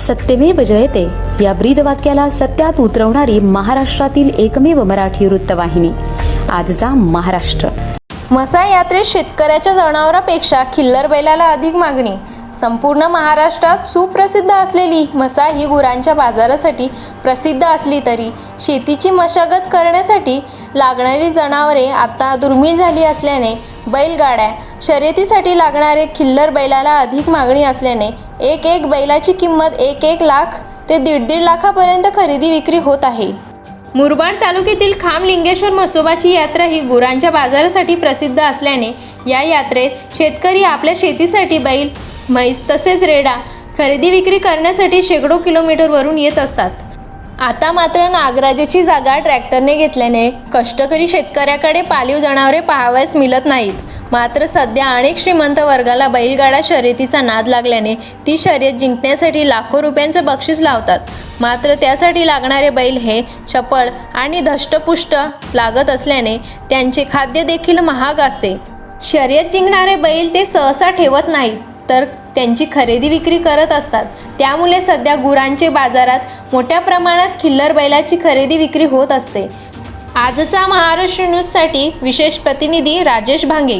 सत्यमेव जयते. या ब्रीद वाक्याला सत्यात उतरवणारी महाराष्ट्रातील एकमेव मराठी वृत्तवाहिनी. आजचा महाराष्ट्र. मसा यात्रेत शेतकऱ्याच्या जनावरापेक्षा खिल्लर बैलाला अधिक मागणी. संपूर्ण महाराष्ट्रात सुप्रसिद्ध असलेली मसा ही गुरांच्या बाजारासाठी प्रसिद्ध असली तरी शेतीची मशागत करण्यासाठी लागणारी जनावरे आता दुर्मिळ झाली असल्याने बैलगाड्या शर्यतीसाठी लागणारे खिल्लर बैलाला अधिक मागणी असल्याने एक एक बैलाची किंमत एक एक लाख ते दीड दीड लाखापर्यंत खरेदी विक्री होत आहे. मुरबाड तालुक्यातील खाम लिंगेश्वर म्हसोबाची यात्रा ही गुरांच्या बाजारासाठी प्रसिद्ध असल्याने या यात्रेत शेतकरी आपल्या शेतीसाठी बैल म्हैस तसेच रेडा खरेदी विक्री करण्यासाठी शेकडो किलोमीटरवरून येत असतात. आता मात्र नागराजेची जागा ट्रॅक्टरने घेतल्याने कष्टकरी शेतकऱ्याकडे पाळीव जनावरे पाहावयास मिळत नाहीत. मात्र सध्या अनेक श्रीमंत वर्गाला बैलगाडा शर्यतीचा नाद लागल्याने ती शर्यत जिंकण्यासाठी लाखो रुपयांचं बक्षीस लावतात. मात्र त्यासाठी लागणारे बैल हे चपळ आणि धष्टपुष्ट लागत असल्याने त्यांचे खाद्य देखील महाग असते. शर्यत जिंकणारे बैल ते सहसा ठेवत नाहीत तर त्यांची खरेदी विक्री करत असतात. त्यामुळे सध्या गुरांचे बाजारात मोठ्या प्रमाणात खिल्लर बैलाची खरेदी विक्री होत असते. आजचा महाराष्ट्र न्यूजसाठी विशेष प्रतिनिधी राजेश भांगे.